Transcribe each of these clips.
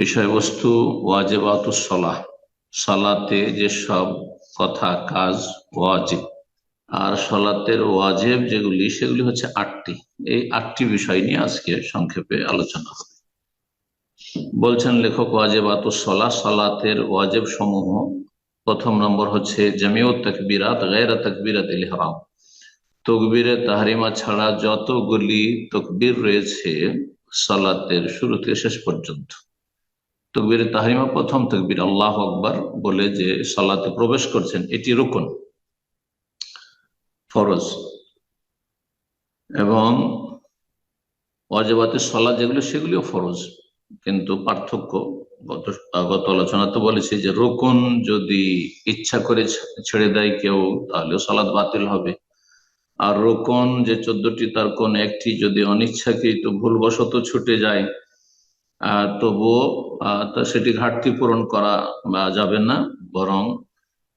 বিষয়বস্তু ওয়াজেবাতুস সলাহ। সালাতে যেসব কথা, কাজ ওয়াজিব। আর সলাতের ওয়াজেব যেগুলি, সেগুলি হচ্ছে আটটি। এই আটটি বিষয় নিয়ে আজকে সংক্ষেপে আলোচনা হবে। বলছেন লেখক ওয়াজেবাতুস সলা সালাতের ওয়াজেব সমূহ। প্রথম নম্বর হচ্ছে, জামিউ তকবিরাত গায়রা তকবিরাত ইহরাম। তকবিরে তাহারিমা ছাড়া যতগুলি তকবির রয়েছে, সালাতের শুরু থেকে শেষ পর্যন্ত। তকবির তাহারিমা প্রথম তকবির, আল্লাহ আকবর বলে যে সালাতে প্রবেশ করছেন, এটি রুকন, ফরজ। এবং অজেবাতের সলা যেগুলো, সেগুলিও ফরজ। কিন্তু পার্থক্য, গত গত আলোচনা তো বলেছি যে রোকন যদি ইচ্ছা করে ছেড়ে দেয় কেউ তাহলে সলাদ বাতিল হবে। আর রোকন যে চোদ্দটি, তার কোন একটি যদি অনিচ্ছাকে অনিচ্ছাকৃত, ভুলবশত ছুটে যায় তবুও সেটি ঘাটতি পূরণ করা যাবে না। বরং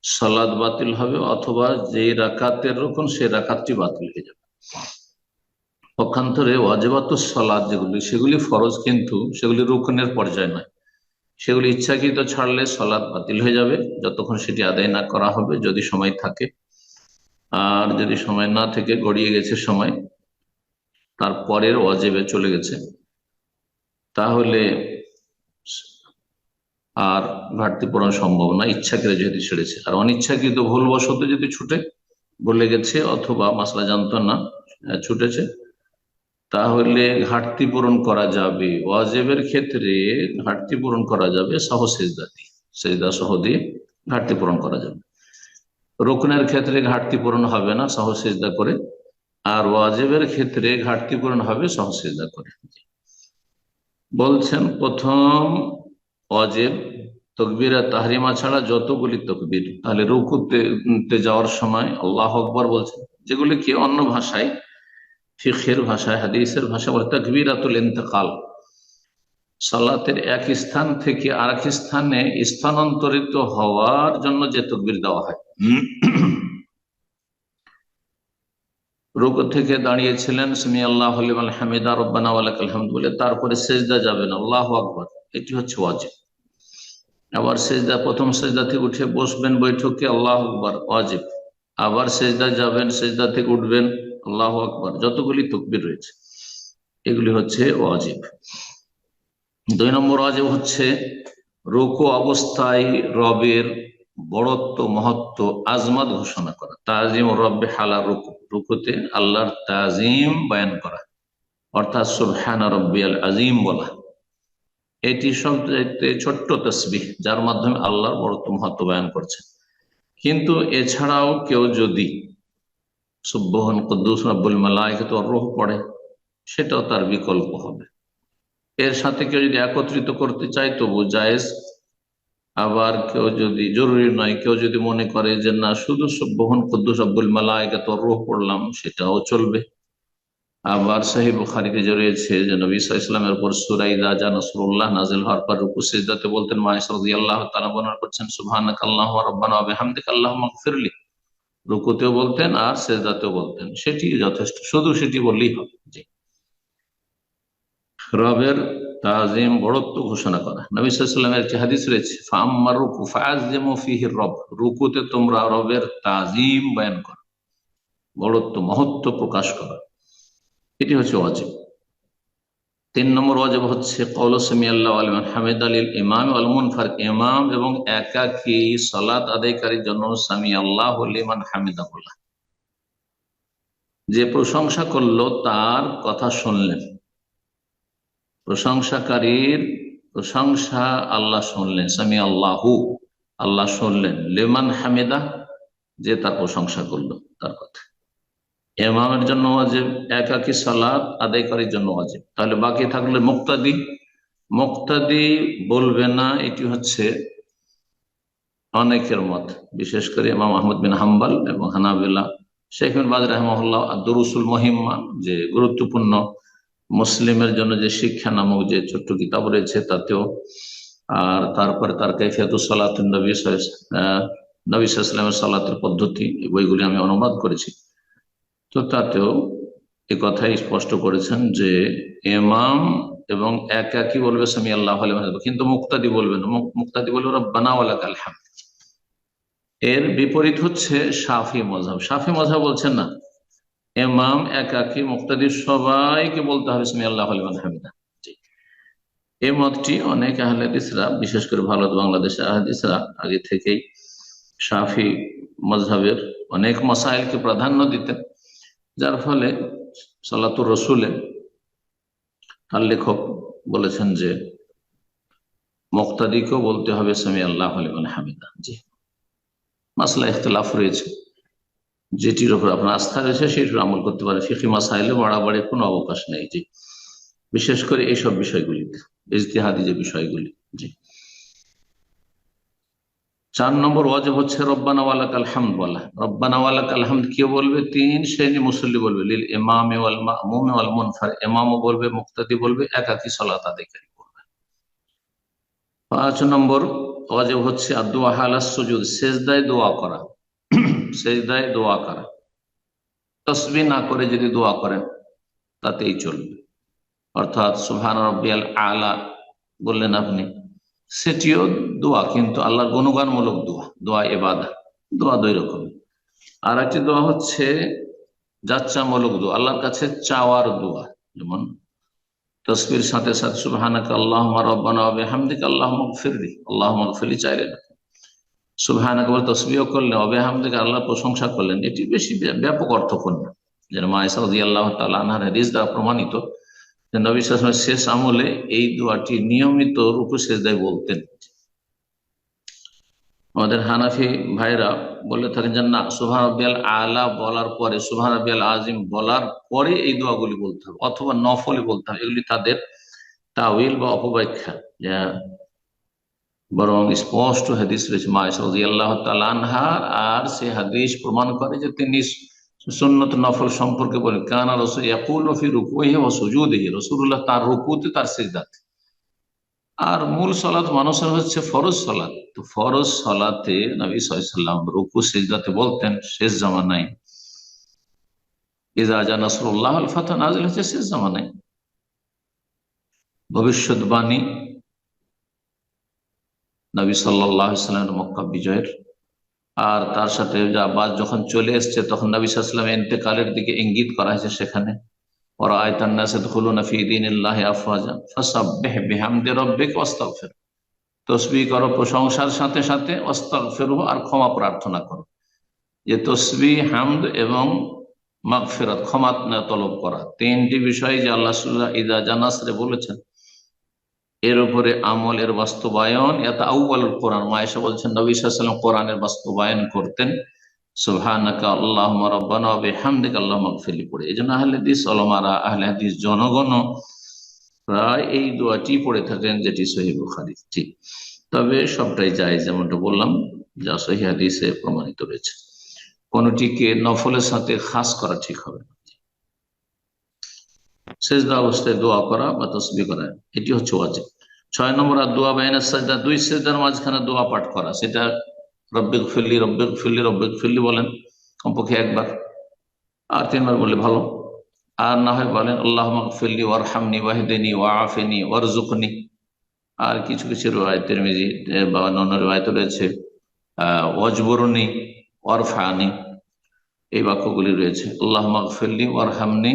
সালাদ বাতিল হবে অথবা যে রাকাতের রকম সে রাকাতটি বাতিল হয়ে যাবে। পক্ষান্তরে ওয়াজেবাত সালাদ যেগুলি, সেগুলি ফরজ কিন্তু, সেগুলি রুকনের পর্যায়ে নয়। সেগুলি ইচ্ছাকৃত ছাড়লে সলাদ বাতিল হয়ে যাবে। যতক্ষণ সেটি আদায় না করা হবে, যদি সময় থাকে। আর যদি সময় না থেকে, গড়িয়ে গেছে সময়, তারপরের ওয়াজেবে চলে গেছে। তাহলে আর ঘাটতি পূরণ সম্ভব না। ইচ্ছাকৃত যেহেতু ছেড়েছে। আর অনিচ্ছাকৃত ভুলবশত যদি ছুটে, বলে গেছে অথবা মাসলা জানতো না ছুটেছে, তাহলে ঘাটতি পূরণ করা যাবে। ওয়াজেবের ক্ষেত্রে ঘাটতি পূরণ করা যাবে সহ সেজদা দিয়ে। সেজদা সহ দিয়ে ঘাটতি পূরণ করা যাবে। রোকনের ক্ষেত্রে ঘাটতি পূরণ হবে না সহ সেজদা করে। আর ওয়াজেবের ক্ষেত্রে ঘাটতি পূরণ হবে সহ সেজদা করে। বলছেন, প্রথম অজেব তকবিরা তাহরিমা ছাড়া যতগুলি তকবির, তাহলে রুকুতে যাওয়ার সময় আল্লাহ আকবর বলছেন, যেগুলি কি অন্য ভাষায়? ফিখের ভাষায়, হাদিসের ভাষা বলে, তকবিরাতুল ইন্তকাল। সালাতের এক স্থান থেকে আরেক স্থানে স্থানান্তরিত হওয়ার জন্য যে তকবির দেওয়া হয়। রুকু থেকে দাঁড়িয়েছিলেন, সুমি আল্লাহ হামিদা রব্বানা আলহামদ বলে, তারপরে সেজদা যাবেন, আল্লাহ আকবর এটি হচ্ছে ওয়াজিব। আবার সেজদা, প্রথম সেজদা থেকে উঠে বসবেন বৈঠকে, আল্লাহ আকবর ওয়াজিব। আবার সেজদা যাবেন, সেজদা থেকে উঠবেন, আল্লাহ আকবর যতগুলি তকবির রয়েছে, এগুলি হচ্ছে ওয়াজিব। দুই নম্বর ওয়াজিব হচ্ছে, রুকু অবস্থায় রবের বড়ত্ব, মহত্ব আজমাত ঘোষণা করা। তাজিম রব্বে হালা রুকু। রুকুতে আল্লাহর তাজিম বয়ান করা। অর্থাৎ সুবহান রব্বিয়াল আজিম বলা। এটি সবচাইতে ছোট্ট তসবিহ, যার মাধ্যমে আল্লাহর বড়ত্ব, মহত্ব বয়ান করছে। কিন্তু এছাড়াও কেউ যদি সুব্বহন কদ্দুস রব্বুল মালাইকে তো রোহ পড়ে, সেটাও তার বিকল্প হবে। এর সাথে কেউ যদি একত্রিত করতে চায়, তবু জায়েজ আবার কেউ যদি জরুরি নয়, কেউ যদি মনে করে যে না, শুধু বহন কুদ্দুস আব্বুল মালায়কা তো রোহ পড়লাম, সেটাও চলবে। আবার সাহি বুখারিতে জড়িয়েছে যে নবী ইসলামের উপর সুরাই রাজা নসরুল্লাহ নাজিল হওয়ার পর রুকু সিজদাতে বলতেন মাইসরদি আল্লাহ তালা বর্ণনা করছেন সুবহানাক আল্লাহ রব্বানা বিহামদিক আল্লাহ মাগফিরলি রুকুতেও বলতেন আর সেজদাতেও বলতেন। সেটি যথেষ্ট, শুধু সেটি বললেই হবে। রবের তাজিম বড়ত্ব ঘোষণা করা। নবী সাল্লামের একটি হাদিস রয়েছে ফাম্মার রুকু ফায়াজিম ফিহির রব, রুকুতে তোমরা রবের তাজিম বয়ান করো। বড়ত্ব, মহত্ব প্রকাশ করা। এটি হচ্ছে ওয়াজিব। তিন নম্বর ওয়াজিব হচ্ছে কৌল সামি আল্লাহ আলমান হামিদ আলীল ইমাম আলমুনফার ইমাম এবং একাকি সলাত আদায়কারীর জন্য সামি আল্লাহ লিমান হামিদাবুল্লাহ যে প্রশংসা করল, তার কথা শুনলেন। প্রশংসাকারীর প্রশংসা আল্লাহ শুনলেন, সামি আল্লাহু, আল্লাহ শুনলেন। লেমান হামেদা, যে তার প্রশংসা করল, তার কথা। এমামের জন্য ওয়াজেব, একাকি সালাদ আদায়কারীর জন্য ওয়াজেব। তাহলে বাকি থাকলে মুক্তাদি। মুক্তাদি বলবে না, এটি হচ্ছে অনেকের মত। বিশেষ করে ইমাম আহমদ বিন হাম্বাল এবং হানাবিল্লাহ শেখ বাজ রহমল্লাহ আব্দুরুসুল মহিম্মা, যে গুরুত্বপূর্ণ মুসলিমের জন্য যে শিক্ষা নামক যে ছোট্ট কিতাব রয়েছে, তাতেও, আর তারপরে তার কৈফিয়াতুল সালাত নবী নবী সালাতের পদ্ধতি বইগুলি আমি অনুবাদ করেছি। তো তাতেও এ কথাই স্পষ্ট করেছেন যে এমাম এবং এক একই বলবে সামি আল্লাহ কিন্তু মুক্তাদি বলবে না। মুক্তাদি বলবে, রব্বানা ওয়ালাকাল হামদ এর বিপরীত হচ্ছে সাফি মজাব সাফি মজাব বলছেন না এমাম একাকি মুক্তাদি সবাইকে বলতে হবে সামি আল্লাহ হামিদা। এই মতটি অনেক আহলাদিসরা, বিশেষ করে ভারত বাংলাদেশের আহলাদিসরা আগে থেকেই সাফি মজহাবের অনেক মসাইলকে প্রাধান্য দিতেন, যার ফলে সাল্লাতুর রসুলে তার লেখক বলেছেন যে, মুক্তাদিকেও বলতে হবে সামি আল্লাহ হামিদা। জি। মাসলা ইখতলাফ রয়েছে। যেটির উপর আপনার আস্থা রয়েছে, সেটির আমল করতে পারে। ফিকি মাসাইলে বাড়াবাড়ি কোনো অবকাশ নেই, জি। বিশেষ করে এইসব বিষয়গুলিতে, ইজতিহাদি যে বিষয়গুলি, জি। চার নম্বর ওয়াজব হচ্ছে, রব্বানা ওয়ালাক আলহামদ বলা। রব্বানা ওয়ালাক আলহামদ কে বলবে? তিন শ্রেণি মুসল্লি বলবে। লিল ইমাম ওয়াল মামুম ওয়াল মুনফার ইমামও বলবে, মুক্তাদি বলবে, একাকি সালাত আদায়কারী বলবে। পাঁচ নম্বর ওয়াজব হচ্ছে আদুয়া হালাস সুজুদ সেজদায় দোয়া করা। সেজদায় দোয়া করা তসবি না করে যদি দোয়া করেন, তাতেই চলবে। অর্থাৎ সুবহান রব্বিয়াল আলা বললেন আপনি, সেটিও দোয়া, কিন্তু আল্লাহর গুণগানমূলক দোয়া দোয়া এবাদা দোয়া দুই রকমের আর একটি দোয়া হচ্ছে যাচ্চামূলক দোয়া, আল্লাহর কাছে চাওয়ার দোয়া। যেমন, তসবির সাথে সাথে সুবহানাক আল্লাহ রব্বানা হবে হামদিক আল্লাহ মগফিরলি আল্লাহ মগফিরলি চাইলেন। সুবহানাক বলে তসবিও করলেন অবে হামদিক আল্লাহ প্রশংসা করলেন। এটি বেশি ব্যাপ- ব্যাপক অর্থপূর্ণ। যেন মায়েসা আল্লাহ তালা আনহার দ্বারা প্রমাণিত যে নবী শেষ আমলে এই দোয়াটি নিয়মিত রূপু শেষদায় বলতেন। আমাদের হানাফি ভাইরা বলে থাকেন যে, না সুভান রবিয়াল আলা বলার পরে সুভান রবিয়াল আজিম বলার পরে এই দোয়াগুলি বলতে হবে, অথবা নফলে বলতে হবে। এগুলি তাদের তাওইল বা অপব্যাখ্যা। বরং স্পষ্ট হাদিস রয়েছে মায়াসি আল্লাহ তালানহার আর সে হাদিস প্রমাণ করে যে তিনি সুন্নত নফল সম্পর্কে বলেন, কানা রসুল ইয়াকুল ফি রুকুহি ও সুজুদিহি রসুল্লাহ তার রুকুতে তার সিজদাতে আর মূল সলাৎ মানুষের হচ্ছে ফরজ সলাৎ তো ফরজ সলাতে নবী সাল্লাম রুকু, সিজদাতে বলতেন, শেষ জামানায়। ইজাজা নসরুল্লাহ আল ফাতা নাজিল হচ্ছে শেষ জামানায়। ভবিষ্যৎবাণী নবী সাল্লাহ সাল্লামের মক্কা বিজয়ের। আর তার সাথে যা বাস যখন চলে এসছে, তখন নবী সাল্লাম এন্তেকালের দিকে ইঙ্গিত করা হয়েছে সেখানে। ওরা আয়তান্নাসে খুলুনা ফি দিনিল্লাহি আফওয়াজা। ফাসাব্বিহ বিহামদি রাব্বিকা ওয়াস্তাগফির। তসবিহ করো প্রশংসার সাথে সাথে আর ক্ষমা প্রার্থনা যে হামদ এবং ক্ষমা তলব করা। তিনটি বিষয় যে আল্লাহ ইদা জানাসরে বলেছেন এর উপরে আমল এর বাস্তবায়ন, এটা আউ্বাল কোরআন। মায়েশা বলছেন, নবী সাল্লাম কোরআনের বাস্তবায়ন করতেন। আহলে প্রায় এই পড়ে থাকেন, যেটি ঠিক। তবে সবটাই যেমনটা বললাম, যা প্রমাণিত রয়েছে। কোনটিকে নফলের সাথে খাস করা ঠিক হবে সেজদা অবস্থায় দোয়া করা বা তসবি করা, এটি হচ্ছে ওয়াজিব। ছয় নম্বর আর দোয়া বাইনের সাজদা, দুই সেজদার মাঝখানে দোয়া পাঠ করা, সেটা রব্বিক ফিল্লি রব্বিক ফিল্লি রব্বিক ফিল্লি বলেন, কমপক্ষে একবার, আর তিনবার বললে ভালো। আর না হয় বলেন আল্লাহ ফিল্লি ওয়ারহামনি ওয়াহিদিনী ওয়াফিনি ওয়ারজুকনি আর কিছু কিছু রয়েতের মেজি বা অন্যান্য রয়েত রয়েছে ওয়াজবরনি ওয়ারফানি এই বাক্যগুলি রয়েছে আল্লাহ ফিল্লি ওয়ারহামনি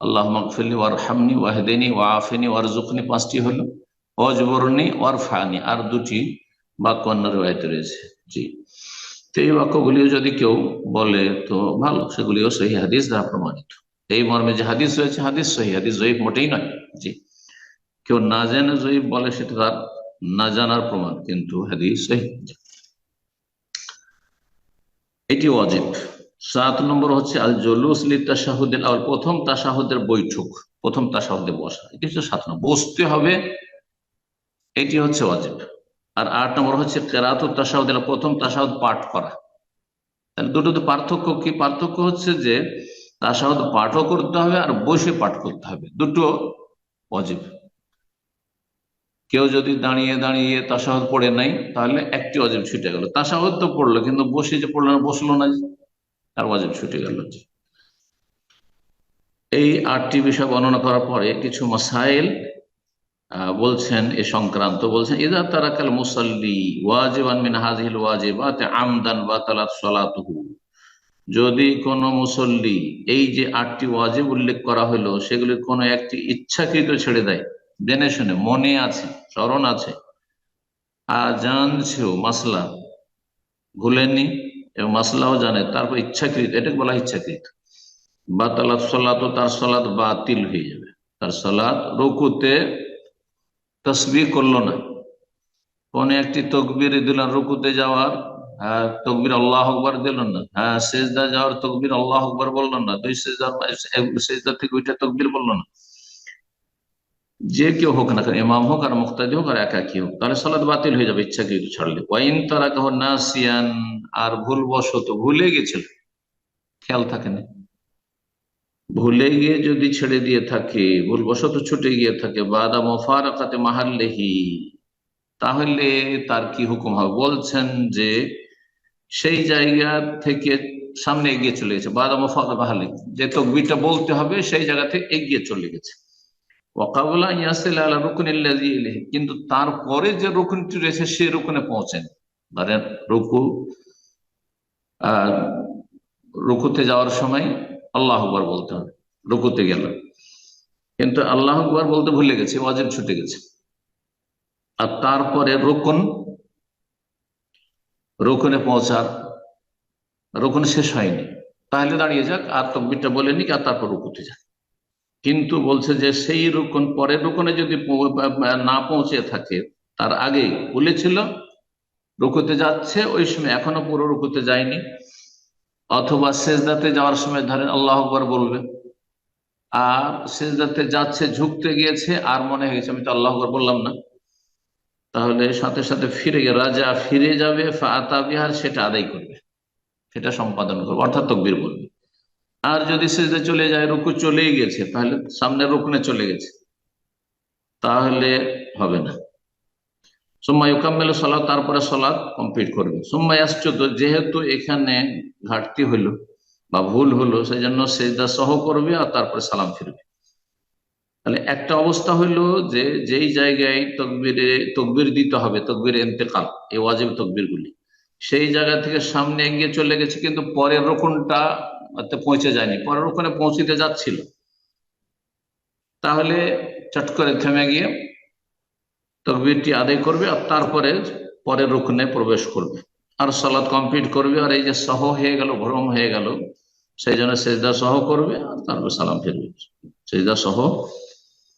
আল্লাহ মকফিল্লি ওয়ারহামনি ওয়াহেদিনী ওয়াফিনী ওয়ারজুকনি পাঁচটি হলো অজবরণী ওয়ারফানি আর দুটি বাক্য অন্য রয়েতে রয়েছে। জি। তো এই বাক্যগুলিও যদি কেউ বলে, তো ভালো, সেগুলিও সহি হাদিস দ্বারা প্রমাণিত। এই মর্মে যে হাদিস রয়েছে, হাদিস সহি হাদিস জয়ীফ মোটেই নয়। জি। কেউ না জানে জয়ীফ বলে, সেটা তার না জানার প্রমাণ, কিন্তু হাদিস সহি এটি অজিব সাত নম্বর হচ্ছে আল জলুস তাসাহুদ্দিন আর প্রথম তাসাহুদের বৈঠক, প্রথম তাসাহুদে বসা, এটি হচ্ছে সাত নম্বর। বসতে হবে, এটি হচ্ছে অজিব আর আট নম্বর হচ্ছে কেরাত তাসাহুদ্দিন প্রথম তাসাহুদ পাঠ করা। তাহলে দুটোতে পার্থক্য কি? পার্থক্য হচ্ছে যে তাসাহুদ পাঠও করতে হবে আর বসে পাঠ করতে হবে। দুটো অজিব কেউ যদি দাঁড়িয়ে দাঁড়িয়ে তাসাহুদ পড়ে নাই, তাহলে একটি অজিব ছুটে গেল। তাসাহুদ তো পড়ল, কিন্তু বসে যে পড়ল না, বসল না তার ওয়াজিব ছুটে গেল। এই আটটি বিষয় বর্ণনা করার পরে কিছু মাসাইল বলছেন এ সংক্রান্ত, বলছেন, ইদা তারাকাল মুসাল্লি ওয়াজিবান মিন হাজিল ওয়াজিবাত আমদান বাতালাত সালাতুহু। যদি কোন মুসল্লি এই যে আটটি ওয়াজিব উল্লেখ করা হলো, সেগুলি কোন একটি ইচ্ছাকৃত ছেড়ে দেয়, জেনে শুনে, মনে আছে, স্মরণ আছে আর জানছেও মাসলা, ভুলেননি এবং মাসলাও জানে, তারপর ইচ্ছাকৃত, এটাকে বলা ইচ্ছাকৃত। ইচ্ছাকৃত বাতালাত সলাত, তার সলাৎ বাতিল হয়ে যাবে। তার সলাৎ রুকুতে তসবি করল না। কোন একটি তকবির দিল রুকুতে যাওয়ার হ্যাঁ তকবির আল্লাহ আকবর দিল না হ্যাঁ সেজদা যাওয়ার তকবির আল্লাহ আকবর বলল না, দুই সেজদা সেজদা থেকে ওইটা তকবির বলল না। যে কেউ হোক না কেন, ইমাম হোক আর মুক্তাদি হোক আর একাকি হোক, তাহলে সালাদ বাতিল হয়ে যাবে ইচ্ছা কিছু ছাড়লে। ওয়াইন তারা কহ নাসিয়ান, আর ভুলবশত ভুলে গেছিল, খেয়াল থাকে না। ভুলে গিয়ে যদি ছেড়ে দিয়ে থাকে, ভুলবশত ছুটে গিয়ে থাকে, বাদা মোফারাকাতে মাহাল্লেহি, তাহলে তার কি হুকুম হবে? বলছেন যে সেই জায়গা থেকে সামনে এগিয়ে চলে গেছে, বাদা মোফাকা মাহাল্লি যে তকবিরটা বলতে হবে, সেই জায়গা থেকে এগিয়ে চলে গেছে। ওয়াকাবুল্লাহ ইয়াসিল আলা রুকুন কিন্তু তারপরে যে রুকুনটি রয়েছে সেই রুকুনে পৌঁছেন। ধরেন রুকু রুকুতে যাওয়ার সময় আল্লাহ আকবার বলতে হবে, রুকুতে গেল কিন্তু আল্লাহ আকবার বলতে ভুলে গেছে, ওয়াজিব ছুটে গেছে। আর তারপরে রুকুন, রুকুনে পৌঁছার, রুকুন শেষ হয়নি। তাহলে দাঁড়িয়ে যাক, আর তকবিরটা বলে নিক আর তারপর রুকুতে যাক কিন্তু বলছে যে সেই রুকন, পরের রুকনে যদি না পৌঁছে থাকে, তার আগে বলেছিল, রুকুতে যাচ্ছে, ওই সময় এখনও পুরো রুকুতে যায়নি। অথবা সেজদাতে যাওয়ার সময় ধরেন আল্লাহ আকবর বলবে, আর সেজদাতে যাচ্ছে, ঝুঁকতে গিয়েছে, আর মনে হয়েছে, আমি তো আল্লাহ আকবর বললাম না। তাহলে সাথে সাথে ফিরে রাজা ফিরে যাবে ফাতা বিহার সেটা আদায় করবে, সেটা সম্পাদন করবে, অর্থাৎ তকবির বলবে। আর যদি সেজদা চলে যায়, রুকু চলেই গেছে, তাহলে সামনে রুকনে চলে গেছে। তাহলে হবে না। সোম্মাই ওকাম্মেল সলাৎ তারপরে সলাৎ কমপ্লিট করবে। সোম্মাই আশ্চর্য যেহেতু এখানে ঘাটতি হলো বা ভুল হলো সেই জন্য সেজদা সহ করবে আর তারপরে সালাম ফিরবে। তাহলে একটা অবস্থা হইল যে, যেই জায়গায় তকবিরে, তকবির দিতে হবে, তকবির এতেকাল এই ওয়াজিব তকবির গুলি সেই জায়গা থেকে সামনে এগিয়ে চলে গেছে, কিন্তু পরের রকমটা পৌঁছে যায়নি। পরের ওখানে পৌঁছিতে যাচ্ছিল। তাহলে চট করে থেমে গিয়ে তকবিরটি আদায় করবে আর তারপরে, পরের রুকনে প্রবেশ করবে। আর সালাদ কমপ্লিট করবে আর এই যে সহ হয়ে গেল, ভ্রম হয়ে গেল, সেই জন্য সেজদা সহ করবে আর তারপর সালাম ফিরবে। সেজদা সহ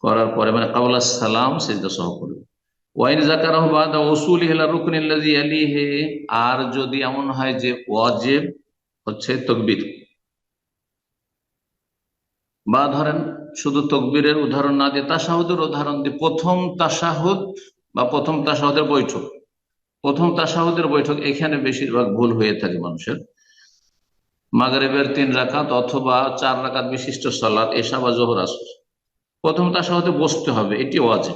করার পরে মানে কাবলা সালাম সেজদা সহ করবে। ওয়াইন জাকারাহ বাদা ওসুল হিলা রুকনিল্লাজি আলিহে আর যদি এমন হয় যে ওয়াজেব হচ্ছে তকবির। বা ধরেন শুধু তকবীরের উদাহরণ না দিয়ে তাসাহুদের উদাহরণ দিয়ে প্রথম তাসাহুদ বা প্রথম তাসাহুদের বৈঠক। প্রথম তাসাহুদের বৈঠক এখানে বেশিরভাগ ভুল হয়ে থাকে মানুষের। মাগরেবের তিন রাকাত অথবা চার রাকাত বিশিষ্ট সালাদ এসা বা জোহর আসর। প্রথম তাসাহুদে বসতে হবে, এটি ওয়াজিব।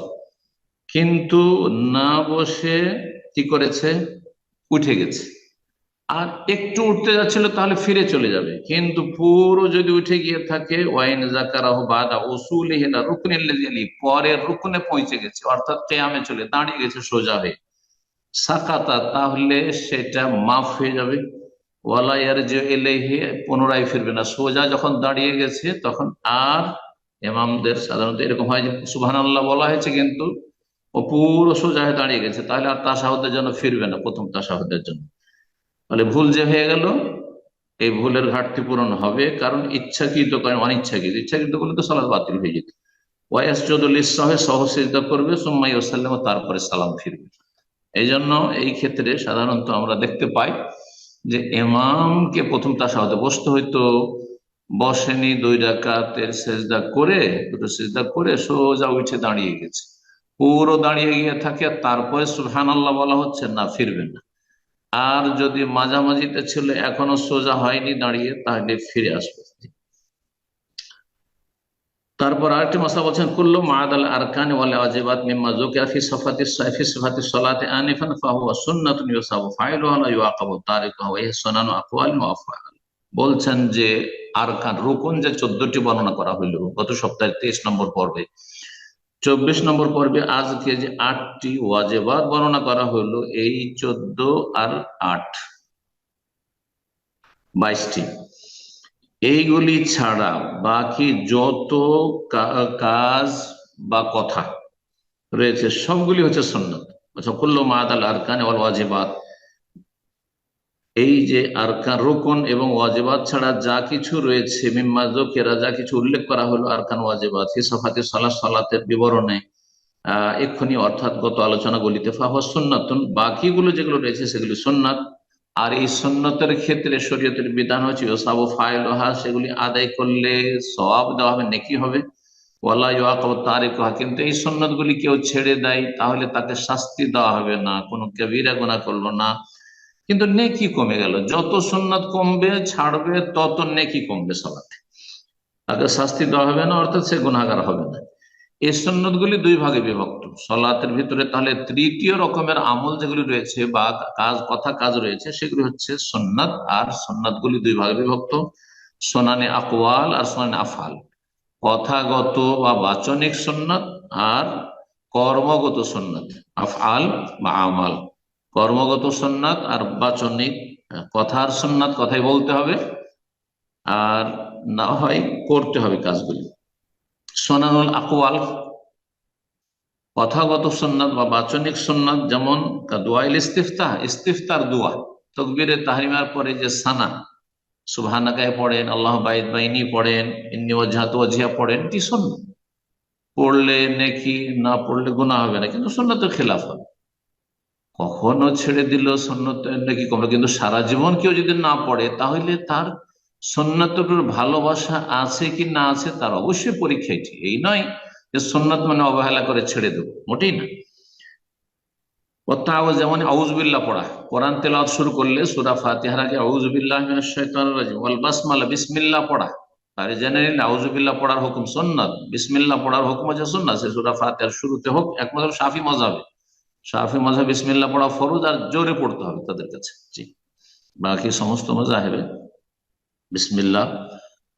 কিন্তু না বসে কি করেছে? উঠে গেছে। আর একটু উঠতে যাচ্ছিল তাহলে ফিরে চলে যাবে। কিন্তু পুরো যদি উঠে গিয়ে থাকে, ওয়াইন জাকারাহ বাদা ওসুল হেলা রুকনি পৌঁছে গেছে, অর্থাৎ কেয়ামে চলে, দাঁড়িয়ে গেছে, সোজা হয়ে। সাকাতা, তাহলে সেটা মাফ হয়ে যাবে। ওয়ালাইয়ার যে এলেহে পুনরায় ফিরবে না। সোজা যখন দাঁড়িয়ে গেছে, তখন আর এমামদের সাধারণত এরকম হয় যে বলা হয়েছে কিন্তু ও পুরো সোজা হয়ে দাঁড়িয়ে গেছে। তাহলে আর তাসাহদের জন্য ফিরবে না, প্রথম তাসাহদের জন্য। তাহলে ভুল যে হয়ে গেল, এই ভুলের ঘাটতি পূরণ হবে। কারণ ইচ্ছাকৃত কারণ অনিচ্ছাকৃত। ইচ্ছাকৃত করলে তো সালাদ বাতিল হয়ে যেত। ওয়াইস চৌদুল ইসলামে সহসিদ্ধা করবে সোম্মাই ওসাল্লাম তারপরে সালাম ফিরবে। এই জন্য এই ক্ষেত্রে সাধারণত আমরা দেখতে পাই যে এমামকে প্রথম তাসাহতে বসতে হইতো। বসেনি, দুই রাকাতের সেজদা করে, দুটো সেজদা করে সোজা উঠে দাঁড়িয়ে গেছে। পুরো দাঁড়িয়ে গিয়ে থাকে, তারপরে সুহান আল্লাহ বলা হচ্ছে, না ফিরবে না। আর যদি মাঝামাঝিতে ছিল, এখনও সোজা হয়নি, দাঁড়িয়ে তাহলে ফিরে আসবে। তারপর আরেকটি মশলা বলছেন, কুল্লু মাদাল আরকান ওয়াল ওয়াজিবাত মিম্মা যুকিরা ফি সাফাতি সাইফি সিফাতি সালাতি আনিফান, ফাহুয়া সুন্নাতুন ইউসাবু ফাইলুহা লা ইউআকাবু তারিকুহা ওয়া হিয়া সুনানু আকওয়াল ওয়া আফআল বলছেন যে আরকান, রুকুন যে 14টি বর্ণনা করা হইল, গত সপ্তাহে 23 নম্বর পর্বে চব্বিশ নম্বর পর্বে আজকে যে আটটি ওয়াজেবাদ বর্ণনা করা হলো, এই চোদ্দ আর আট। বাইশটি। এইগুলি ছাড়া বাকি যত কাজ বা কথা রয়েছে, সবগুলি হচ্ছে সন্ন্যত আচ্ছা কুল্লু মাদ আল আরকান ওয়াল ওয়াজিবাত। এই যে আরকান রোকন এবং ওয়াজেবাদ ছাড়া যা কিছু রয়েছে মিম্মাজকেরা যা কিছু উল্লেখ করা হলো আরকান ওয়াজিবাত, হিসাফাতে সালাহ সালাতের বিবরণে, আহ, এক্ষুনি অর্থাৎ গত আলোচনাগুলিতে, ফাহা সন্ন্যতন বাকিগুলো যেগুলো রয়েছে সেগুলি সন্ন্যত আর এই সন্ন্যতের ক্ষেত্রে শরীয়তের বিধান হচ্ছে ওসাবু ফাইল সেগুলি আদায় করলে সবাব দেওয়া হবে, নেকি হবে। কিন্তু এই সন্ন্যত গুলি কেউ ছেড়ে দেয়, তাহলে তাকে শাস্তি দেওয়া হবে না, কোনো কবিরা গোনা করল না। কিন্তু নেকি কমে গেল। যত সন্ন্যত কমবে, ছাড়বে, তত নেকি কমবে সলাতে তাকে শাস্তি দেওয়া হবে না, অর্থাৎ সে গুণাগার হবে না। এই সন্ন্যত গুলি দুই ভাগে বিভক্ত। সলাতের ভিতরে তাহলে তৃতীয় রকমের আমল যেগুলি রয়েছে বা কাজ, কথা, কাজ রয়েছে, সেগুলি হচ্ছে সন্ন্যত আর সন্ন্যত গুলি দুই ভাগে বিভক্ত। সোনানে আকওয়াল আর সোনানে আফাল কথাগত বা বাচনিক সন্ন্যত আর কর্মগত সন্ন্যত আফআল বা আমাল। কর্মগত সন্ন্যত আর বাচনিক কথার সন্ন্যত কথাই বলতে হবে, আর না হয় করতে হবে কাজগুলি। সোনানুল আকওয়াল, কথাগত সন্ন্যত বা বাচনিক সন্ন্যত যেমন দোয়াইল ইস্তিফতা ইস্তিফতার দোয়া, তকবিরে তাহরিমার পরে যে সানা সুবহানাকায় পড়েন, আল্লাহ বাইদ বাইনি পড়েন, ইন্নি ওজাহাত ওজিয়া পড়েন, এটি সন্ন্যত পড়লে নেকি, না পড়লে গুণা হবে না, কিন্তু সন্ন্যতের খেলাফ হবে। কখনো ছেড়ে দিল সন্ন্যত নাকি কমে কিন্তু সারা জীবন কেউ যদি না পড়ে, তাহলে তার সন্ন্যতের ভালোবাসা আছে কি না আছে তার অবশ্যই পরীক্ষা এটি। এই নয় যে সন্ন্যত মানে অবহেলা করে ছেড়ে দেবো, মোটেই না। তাও যেমন আউজবিল্লা পড়া, কোরআন তেলাওয়াত শুরু করলে সুরা ফাতিহার আগে আউজবিল্লাহ ওয়াল পড়া। তাহলে জেনে নিন আউজবিল্লাহ পড়ার হুকুম সন্ন্যত বিসমিল্লাহ পড়ার হুকুম আছে সন্ন্যত সে সুরা ফাতিহার শুরুতে হোক, একমাত্র সাফি মজাবে। সাফি মজাহ বিসমিল্লাহ পড়া ফরজ আর জোরে পড়তে হবে তাদের কাছে। জি। বাকি সমস্ত মজাহেবে বিসমিল্লা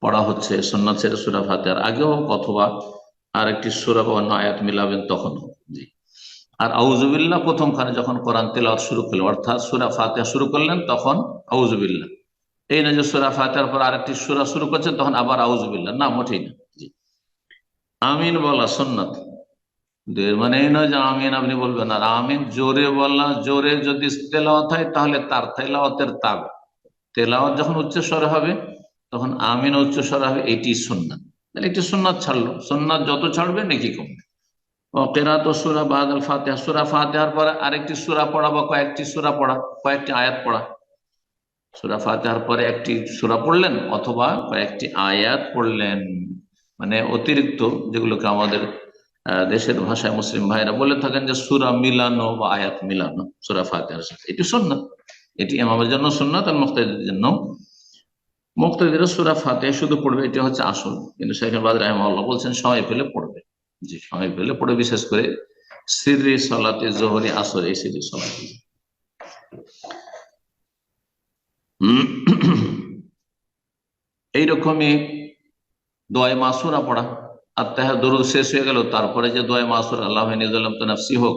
পড়া হচ্ছে সন্ন্যত ছেড়ে সুরা ফাতিহার আগেও হোক অথবা আর একটি সুরা বা অন্য আয়াত মিলাবেন তখন জি। আর আউজুবিল্লাহ প্রথমখানে যখন কোরআন তেলাওয়াত শুরু করলেন, অর্থাৎ সুরা ফাতিহা শুরু করলেন, তখন আউজুবিল্লাহ এই না যে সুরা ফাতিহার পর আরেকটি সুরা শুরু করছেন, তখন আবার আউজুবিল্লাহ না, মোটেই না। জি। আমিন বলা সন্ন্যত মানে এই নয় যে আমিন আপনি বলবেন আর আমিন জোরে বলা জোরে যদি তেলাওয়াত হয় তাহলে তার তেলাওয়াতের তাব তেলাওয়াত যখন উচ্চস্বরে হবে, তখন আমিন উচ্চস্বরে হবে, এটি সুন্নাত। তাহলে একটি সুন্নাত ছাড়লো। সুন্নাত যত ছাড়বে নাকি কমবে। কেরাত সুরা বাদ আল ফাতেহা। সুরা ফাতেহার পরে আরেকটি সুরা পড়া বা কয়েকটি সুরা পড়া, কয়েকটি আয়াত পড়া। সুরা ফাতেহার পরে একটি সুরা পড়লেন অথবা কয়েকটি আয়াত পড়লেন। মানে অতিরিক্ত যেগুলোকে আমাদের দেশের ভাষায় মুসলিম ভাইরা বলে থাকেন যে, সুরা মিলানো বা আয়াত মিলানো, সুরা ফাতেহার সাথে। এটি সুন্নাত। এটি আমাদের জন্য সুন্নাত আর মুক্তাদের জন্য মুক্তাদের সুরা ফাতে শুধু পড়বে, এটি হচ্ছে আসল। কিন্তু শেখ বাদ রাহমাল্লাহ বলছেন, সময় পেলে পড়বে। যে সময় পেলে পড়ে বিশেষ করে সিরি সলাতে জোহরি আসর, এই সিরি সলাতে। এইরকমই দয় মাসুরা পড়া। আত্মাহ দরুদ শেষ হয়ে গেল, তারপরে যে দয় মাসুর, আল্লাহ নিজাম তো নাফসি হোক,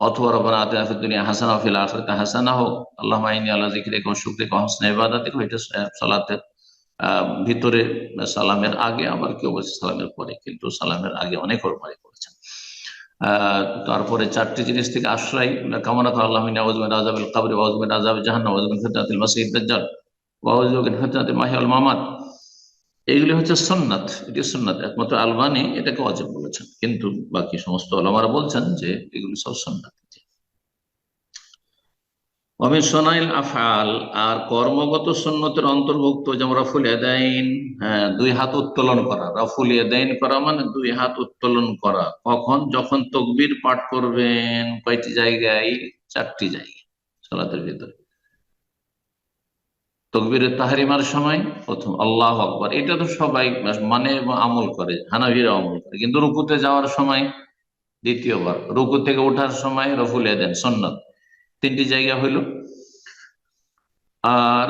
অথবা রব্বানা দুনিয়া হাসানা হোক আল্লাহ ইবাদাতিকা এটা সালাতের ভিতরে সালামের আগে আবার কেউ বলছে সালামের পরে কিন্তু সালামের আগে অনেক পরে করেছেন। তারপরে চারটি জিনিস থেকে আশ্রয়, কামনা করে আল্লাহ আউজমেন আজাবিল কাবরি ওয়াজমেন আজাব জাহান্নাম ওয়াজমেন ফিতনাতিল মাসিদ দাজ্জাল ওয়াজমেন ফিতনাতিল মাহিয়াল মামাত এইগুলি হচ্ছে সন্ন্যাত এটি সন্ন্যাত একমাত্র আলবানি এটাকে অজেব বলেছেন। কিন্তু বাকি সমস্ত আলমারা বলছেন যে এগুলি সব সন্ন্যাত অমি সোনাইল আফাল আর কর্মগত সন্ন্যতের অন্তর্ভুক্ত যেমন রফুল এদাইন হ্যাঁ দুই হাত উত্তোলন করা। রফুল এদাইন করা মানে দুই হাত উত্তোলন করা। কখন? যখন তকবির পাঠ করবেন, কয়টি জায়গায়? চারটি জায়গায়, সালাতের ভিতরে। তকবিরের তাহারিমার সময় প্রথম আল্লাহ আকবর। এটা তো সবাই মানে আমল করে হানাভিরা আমল করে। কিন্তু রুকুতে যাওয়ার সময় দ্বিতীয়বার, রুকু থেকে ওঠার সময় রফুল এদেন সন্ন্যত তিনটি জায়গা হইল। আর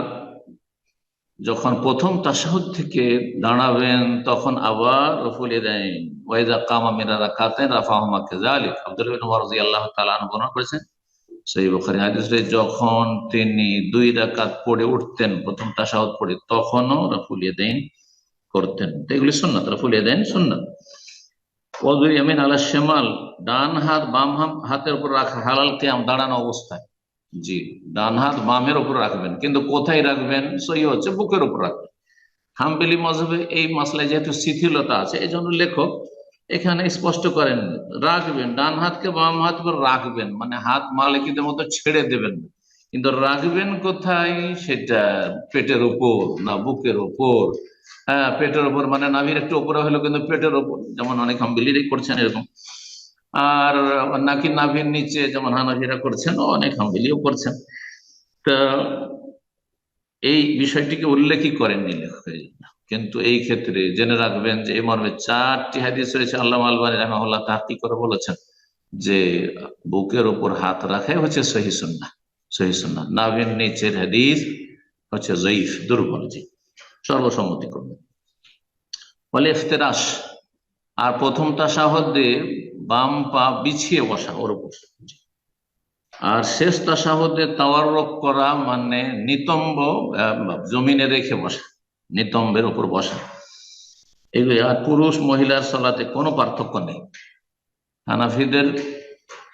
যখন প্রথম তাসাহুদ থেকে দাঁড়াবেন, তখন আবার রফুলে দেন। ওয়াইদা কামা মিরা রাখাতেন রাফাহমা কেজালিক আব্দুল বিন রাদিয়াল্লাহু তাআলা আনহু বর্ণনা করেছেন সেই বুখারী হাদিসে যখন তিনি দুই রাকাত পড়ে উঠতেন, প্রথম তাসাহুদ পড়ে, তখনও রফুলিয়ে দেন করতেন। তো এগুলি সুন্নাত রফুলিয়ে দেন সুন্নাত। ওয়াদুল ইয়ামিন আলা শিমাল, ডান হাত, বাম হাত- হাতের উপর রাখা হালাল কিয়াম দাঁড়ানো অবস্থায়। জি, ডান হাত, বামের উপর রাখবেন, কিন্তু কোথায় রাখবেন? সই হচ্ছে বুকের উপর রাখবেন। হাম্বেলি মজহবে এই মাসলায় যেহেতু শিথিলতা আছে এই জন্য লেখক এখানে স্পষ্ট করেন, রাখবেন, ডান হাতকে বাম হাত করে রাখবেন মানে হাত মালিকদের মতো ছেড়ে দেবেন কিন্তু রাখবেন কোথায়? সেটা পেটের উপর না বুকের উপর। হ্যাঁ পেটের উপর মানে নাভির একটু উপরে হলো কিন্তু পেটের উপর। যেমন অনেক হাম্বেলিরাই করছেন এরকম। আর নাকি নাভির নিচে যেমন হানাফিরা করছেন, অনেক হাম্বেলিও করছেন। তা এই বিষয়টিকে উল্লেখই করেননি লেখক। কিন্তু এই ক্ষেত্রে জেনে রাখবেন যে এই মর্মে চারটি হাদিস রয়েছে। আল্লাহ আলবানী রহমাল্লাহ তাহকি করে বলেছেন? যে বুকের উপর হাত রাখাই হচ্ছে সহি সুন্না সহি নিচের হাদিস হচ্ছে জয়ীফ, দুর্বল জি। সর্বসম্মতি করবেন। বলে ইফতেরাস আর প্রথম তাসাহদে বাম পা বিছিয়ে বসা ওর উপর। আর শেষ তাসাহদে তাওয়ারক করা মানে নিতম্ব জমিনে রেখে বসা। নিতম্বের উপর বসা। এগুলি আর পুরুষ মহিলার সলাতে কোনো পার্থক্য নেই। হানাফিদের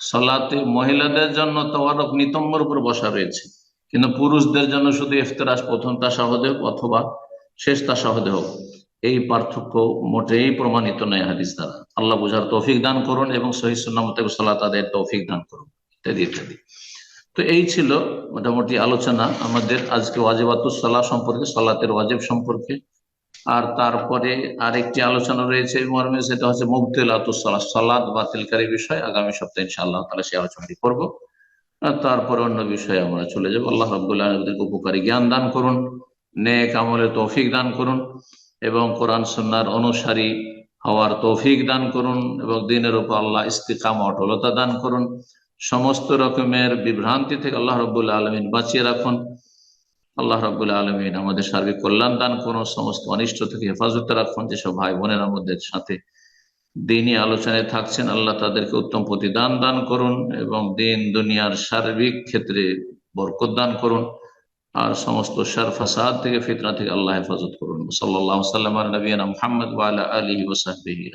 সলাতে মহিলাদের জন্য তাওয়ারক নিতম্বর উপর বসা রয়েছে। কিন্তু পুরুষদের জন্য শুধু ইফতেরাস প্রথম তাসাহদে হোক অথবা শেষ তাসাহদে হোক, এই পার্থক্য মোটেই প্রমাণিত নয় হাদিস দ্বারা। আল্লাহ বুঝার তৌফিক দান করুন এবং সহি সুন্নামতে সালাত আদায়ের তৌফিক দান করুন। ইত্যাদি ইত্যাদি। তো এই ছিল মোটামুটি আলোচনা আমাদের আজকে ওয়াজিবাতুস সালাহ সম্পর্কে, সালাতের ওয়াজিব সম্পর্কে। আর তারপরে আরেকটি আলোচনা রয়েছে মর্মে, সেটা হচ্ছে মুবতিলাতুস সালাহ সালাদ বাতিলকারী বিষয়। আগামী সপ্তাহে ইনশাআল্লাহ তাহলে সেই আলোচনাটি করব। তারপরে অন্য বিষয়ে আমরা চলে যাব। আল্লাহ রাবুল্লাহ উপকারী জ্ঞান দান করুন, নেক আমলের তৌফিক দান করুন এবং কোরআন সন্ন্যার অনুসারী হওয়ার তৌফিক দান করুন এবং দিনের উপর আল্লাহ ইস্তিকাম অটলতা দান করুন। সমস্ত রকমের বিভ্রান্তি থেকে আল্লাহ রবুল্লাহ আলমিন বাঁচিয়ে রাখুন। আল্লাহ রবুল্লাহ আলমিন আমাদের সার্বিক কল্যাণ দান করুন, সমস্ত অনিষ্ট থেকে হেফাজত রাখুন। যেসব ভাই বোনের আমাদের সাথে দিনই আলোচনায় থাকছেন, আল্লাহ তাদেরকে উত্তম প্রতিদান দান করুন এবং দিন দুনিয়ার সার্বিক ক্ষেত্রে বরকত দান করুন। আর সমস্ত শার ফাসাদ থেকে, ফিতনা থেকে আল্লাহ হেফাজত করুন। সাল্লাহ সাল্লাম নবীনা মোহাম্মদ আলী ওসাহবিহি